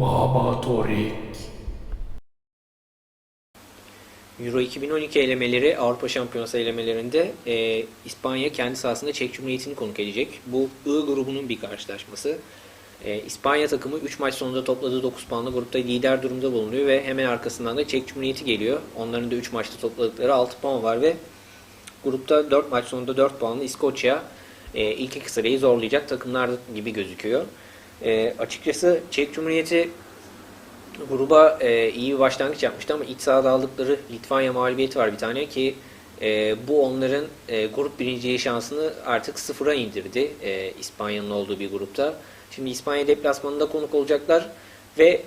Baba Torik. Euro 2012 elemeleri Avrupa Şampiyonası elemelerinde e, İspanya kendi sahasında Çek Cumhuriyeti'ni konuk edecek. Bu I grubunun bir karşılaşması. E, İspanya takımı 3 maç sonunda topladığı 9 puanla grupta lider durumda bulunuyor ve hemen arkasından da Çek Cumhuriyeti geliyor. Onların da 3 maçta topladıkları 6 puan var ve grupta 4 maç sonunda 4 puanlı İskoçya e, ilk iki sırayı zorlayacak takımlar gibi gözüküyor. E, açıkçası Çek Cumhuriyeti gruba e, iyi bir başlangıç yapmıştı ama iç sahada aldıkları Litvanya mağlubiyeti var bir tane ki e, bu onların e, grup birinciliği şansını artık sıfıra indirdi e, İspanya'nın olduğu bir grupta. Şimdi İspanya deplasmanında konuk olacaklar ve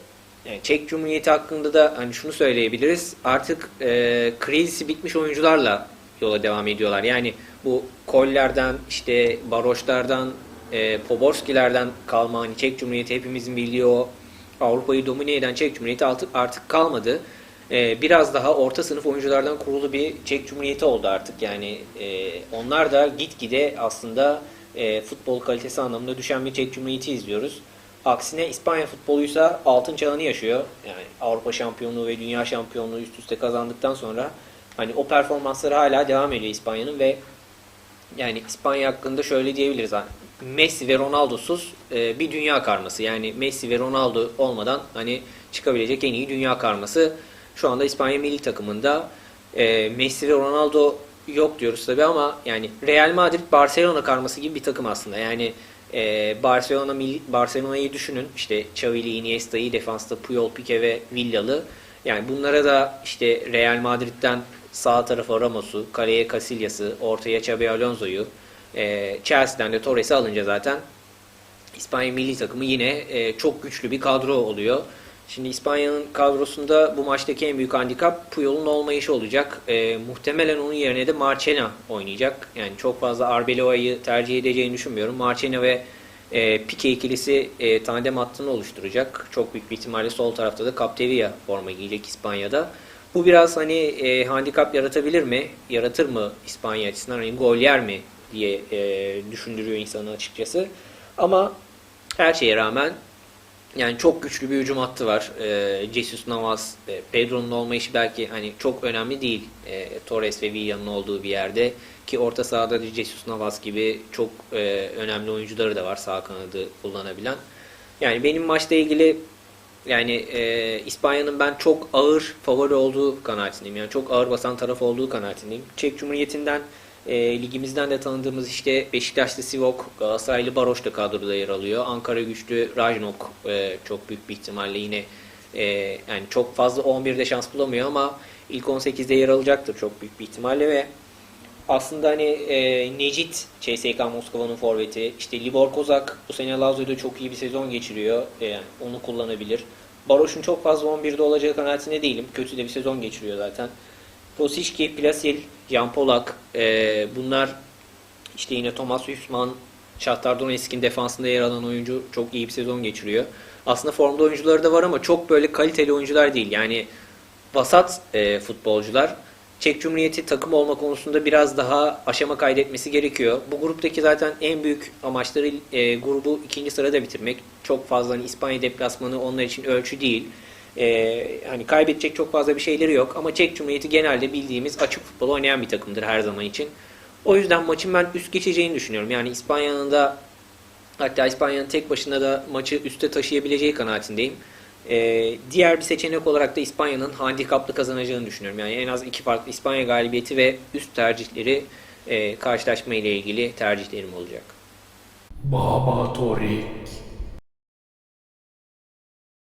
yani Çek Cumhuriyeti hakkında da hani şunu söyleyebiliriz. Artık e, krizisi bitmiş oyuncularla yola devam ediyorlar. Yani bu Koller'den, işte Baroşlardan, e, Poborskilerden kalma hani Çek Cumhuriyeti hepimizin bildiği o Avrupa'yı domine eden Çek Cumhuriyeti artık, artık kalmadı. Ee, biraz daha orta sınıf oyunculardan kurulu bir Çek Cumhuriyeti oldu artık. Yani e, onlar da gitgide aslında e, futbol kalitesi anlamında düşen bir Çek Cumhuriyeti izliyoruz. Aksine İspanya futboluysa altın çağını yaşıyor. Yani Avrupa şampiyonluğu ve dünya şampiyonluğu üst üste kazandıktan sonra hani o performansları hala devam ediyor İspanya'nın ve yani İspanya hakkında şöyle diyebiliriz. Messi ve Ronaldo'suz e, bir dünya karması. Yani Messi ve Ronaldo olmadan hani çıkabilecek en iyi dünya karması. Şu anda İspanya milli takımında e, Messi ve Ronaldo yok diyoruz tabi ama yani Real Madrid Barcelona karması gibi bir takım aslında. Yani e, Barcelona Barcelona'yı düşünün. İşte Xavi'li, Iniesta'yı, defansta Puyol, Pique ve Villa'lı. Yani bunlara da işte Real Madrid'den sağ tarafa Ramos'u, kaleye Casillas'ı, ortaya Xabi Alonso'yu, e, Chelsea'den de Torres'i alınca zaten İspanya milli takımı yine e, çok güçlü bir kadro oluyor. Şimdi İspanya'nın kadrosunda bu maçtaki en büyük handikap Puyol'un olmayışı olacak. E, muhtemelen onun yerine de Marchena oynayacak. Yani çok fazla Arbeloa'yı tercih edeceğini düşünmüyorum. Marchena ve e, Pique ikilisi e, tandem hattını oluşturacak. Çok büyük bir ihtimalle sol tarafta da Capdevia forma giyecek İspanya'da. Bu biraz hani e, handikap yaratabilir mi? Yaratır mı İspanya açısından? Hani gol yer mi diye e, düşündürüyor insanı açıkçası. Ama her şeye rağmen yani çok güçlü bir hücum hattı var. E, Jesus Navas, e, Pedro'nun olmayışı belki hani çok önemli değil. E, Torres ve Villa'nın olduğu bir yerde ki orta sahada da Jesus Navas gibi çok e, önemli oyuncuları da var sağ kanadı kullanabilen. Yani benim maçla ilgili yani e, İspanya'nın ben çok ağır favori olduğu kanaatindeyim. Yani çok ağır basan taraf olduğu kanaatindeyim. Çek Cumhuriyeti'nden e, ligimizden de tanıdığımız işte Beşiktaşlı Sivok, Galatasaraylı Baroş da kadroda yer alıyor. Ankara güçlü Rajnok e, çok büyük bir ihtimalle yine e, yani çok fazla 11'de şans bulamıyor ama ilk 18'de yer alacaktır çok büyük bir ihtimalle ve aslında hani e, Necit CSK Moskova'nın forveti, işte Libor Kozak bu sene Lazio'da çok iyi bir sezon geçiriyor. E, yani onu kullanabilir. Baroş'un çok fazla 11'de olacağı kanaatinde değilim. Kötü de bir sezon geçiriyor zaten. Rosicki, Plasil, Jan Polak e, bunlar işte yine Thomas Hüsman, Shakhtar Donetsk'in defansında yer alan oyuncu çok iyi bir sezon geçiriyor. Aslında formda oyuncuları da var ama çok böyle kaliteli oyuncular değil. Yani vasat e, futbolcular. Çek Cumhuriyeti takım olma konusunda biraz daha aşama kaydetmesi gerekiyor. Bu gruptaki zaten en büyük amaçları e, grubu ikinci sırada bitirmek. Çok fazla hani İspanya deplasmanı onlar için ölçü değil. E, hani kaybedecek çok fazla bir şeyleri yok ama Çek Cumhuriyeti genelde bildiğimiz açık futbol oynayan bir takımdır her zaman için. O yüzden maçın ben üst geçeceğini düşünüyorum. Yani İspanya'nın da hatta İspanya'nın tek başına da maçı üste taşıyabileceği kanaatindeyim. Ee, diğer bir seçenek olarak da İspanya'nın handikaplı kazanacağını düşünüyorum. Yani en az iki farklı İspanya galibiyeti ve üst tercihleri e, karşılaşma ile ilgili tercihlerim olacak. Baba Torik.